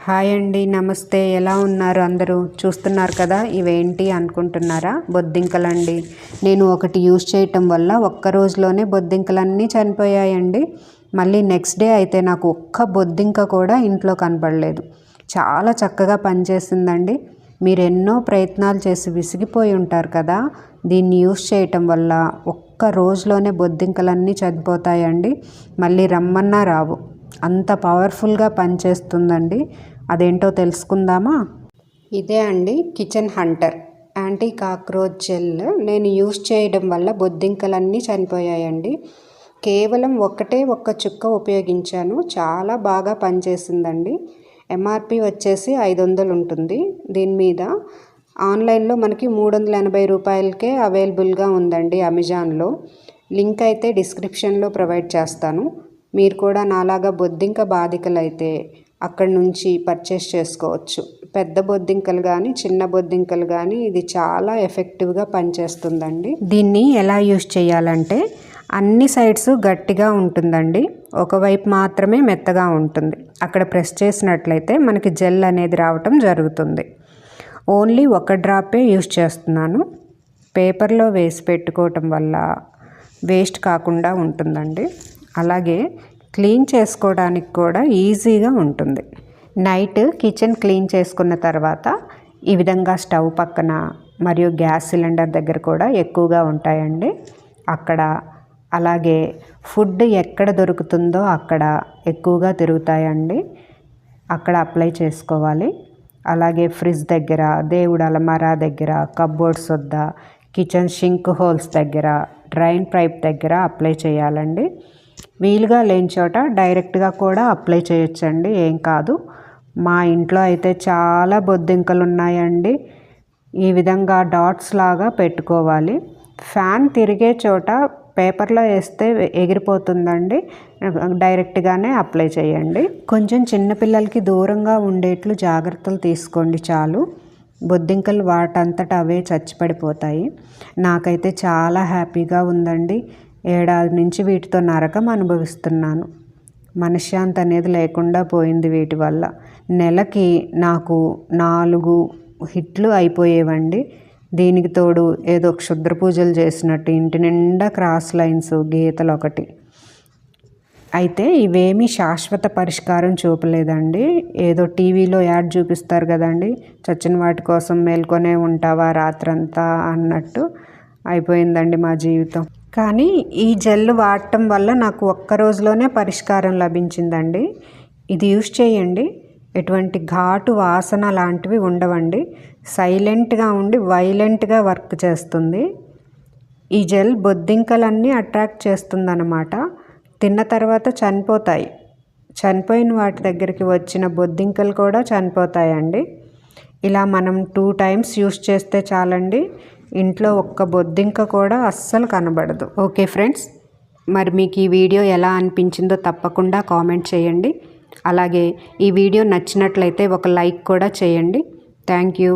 Hi అండి నమస్తే. ఎలా ఉన్నారు అందరూ? చూస్తున్నారు కదా ఇవేంటి అనుకుంటున్నారా? బొద్దింకలండి. నేను ఒకటి యూజ్ చేయటం వల్ల ఒక్క రోజులోనే బొద్దింకలన్నీ చనిపోయాయండి. మళ్ళీ నెక్స్ట్ డే అయితే నాకు ఒక్క బొద్దింక కూడా ఇంట్లో కనపడలేదు చాలా చక్కగా పనిచేసిందండి. మీరు ఎన్నో ప్రయత్నాలు చేసి విసిగిపోయి ఉంటారు కదా దీన్ని యూస్ చేయటం వల్ల ఒక్క రోజులోనే బొద్దింకలన్నీ చనిపోతాయండి. మళ్ళీ రమ్మన్నా రావు. అంత పవర్ఫుల్గా పనిచేస్తుందండి. అదేంటో తెలుసుకుందామా? ఇదే అండి kitchen hunter. Anti cockroach gel నేను యూస్ చేయడం వల్ల బొద్దింకలన్నీ చనిపోయాయండి. కేవలం ఒక్కటే ఒక్క చుక్క ఉపయోగించాను. చాలా బాగా పనిచేసిందండి. ఎంఆర్పి వచ్చేసి ఐదు వందలు ఉంటుంది. దీని మీద ఆన్లైన్లో మనకి మూడు వందల ఎనభై రూపాయలకే అవైలబుల్గా ఉందండి అమెజాన్లో. లింక్ అయితే డిస్క్రిప్షన్లో ప్రొవైడ్ చేస్తాను. మీరు కూడా నాలాగా బొద్దింక బాధికలైతే అక్కడి నుంచి పర్చేస్ చేసుకోవచ్చు. పెద్ద బొద్దింకలు కానీ చిన్న బొద్దింకలు కానీ ఇది చాలా ఎఫెక్టివ్గా పనిచేస్తుందండి. దీన్ని ఎలా యూస్ చేయాలంటే అన్ని సైడ్స్ గట్టిగా ఉంటుందండి. ఒకవైపు మాత్రమే మెత్తగా ఉంటుంది. అక్కడ ప్రెస్ చేసినట్లయితే మనకి జెల్ అనేది రావటం జరుగుతుంది. ఓన్లీ ఒక డ్రాపే యూస్ చేస్తున్నాను. పేపర్లో వేసి పెట్టుకోవటం వల్ల వేస్ట్ కాకుండా ఉంటుందండి. అలాగే క్లీన్ చేసుకోవడానికి కూడా ఈజీగా ఉంటుంది. నైట్ కిచెన్ క్లీన్ చేసుకున్న తర్వాత ఈ విధంగా స్టవ్ పక్కన మరియు గ్యాస్ సిలిండర్ దగ్గర కూడా ఎక్కువగా ఉంటాయండి. అక్కడ అలాగే ఫుడ్ ఎక్కడ దొరుకుతుందో అక్కడ ఎక్కువగా తిరుగుతాయండి. అక్కడ అప్లై చేసుకోవాలి. అలాగే ఫ్రిడ్జ్ దగ్గర దేవుడు అలమారా దగ్గర కబ్బోర్డ్స్ వద్ద కిచెన్ షింక్ హోల్స్ దగ్గర డ్రైన్ పైప్ దగ్గర అప్లై చేయాలండి. వీలుగా లేని చోట డైరెక్ట్గా కూడా అప్లై చేయొచ్చండి. ఏం కాదు. మా ఇంట్లో అయితే చాలా బొద్దింకలు ఉన్నాయండి ఈ విధంగా డాట్స్ లాగా పెట్టుకోవాలి. ఫ్యాన్ తిరిగే చోట పేపర్లో వేస్తే ఎగిరిపోతుందండి. డైరెక్ట్గానే అప్లై చేయండి. కొంచెం చిన్నపిల్లలకి దూరంగా ఉండేట్లు జాగ్రత్తలు తీసుకోండి చాలు. బొద్దింకలు వాటంతట అవే చచ్చిపడిపోతాయి. నాకైతే చాలా హ్యాపీగా ఉందండి. ఏడాది నుంచి వీటితో నరకం అనుభవిస్తున్నాను. మనశ్శాంతి అనేది లేకుండా పోయింది వీటి వల్ల. నెలకి నాకు నాలుగు హిట్లు అయిపోయేవండి. దీనికి తోడు ఏదో క్షుద్ర పూజలు చేసినట్టు ఇంటి నిండా క్రాస్ లైన్స్ గీతలు ఒకటి. అయితే ఇవేమీ శాశ్వత పరిష్కారం చూపలేదండి. ఏదో టీవీలో యాడ్ చూపిస్తారు కదండి. చచ్చిన వాటి కోసం మేల్కొనే ఉంటావా రాత్రంతా అన్నట్టు అయిపోయిందండి మా జీవితం. కానీ ఈ జెల్ వాడటం వల్ల నాకు ఒక్క రోజులోనే పరిష్కారం లభించిందండి. ఇది యూస్ చేయండి. ఎటువంటి ఘాటు వాసన లాంటివి ఉండవండి. సైలెంట్గా ఉండి వైలెంట్గా వర్క్ చేస్తుంది. ఈ జెల్ బొద్దింకలన్నీ అట్రాక్ట్ చేస్తుందన్నమాట. తిన్న తర్వాత చనిపోతాయి. చనిపోయిన వాటి దగ్గరికి వచ్చిన బొద్దింకలు కూడా చనిపోతాయండి. ఇలా మనం టూ టైమ్స్ యూస్ చేస్తే చాలండి. ఇంట్లో ఒక్క బొద్దింక కూడా అస్సలు కనబడదు. ఓకే ఫ్రెండ్స్ మరి మీకు ఈ వీడియో ఎలా అనిపించిందో తప్పకుండా కామెంట్ చేయండి. అలాగే ఈ వీడియో నచ్చినట్లయితే ఒక లైక్ కూడా చేయండి. Thank you.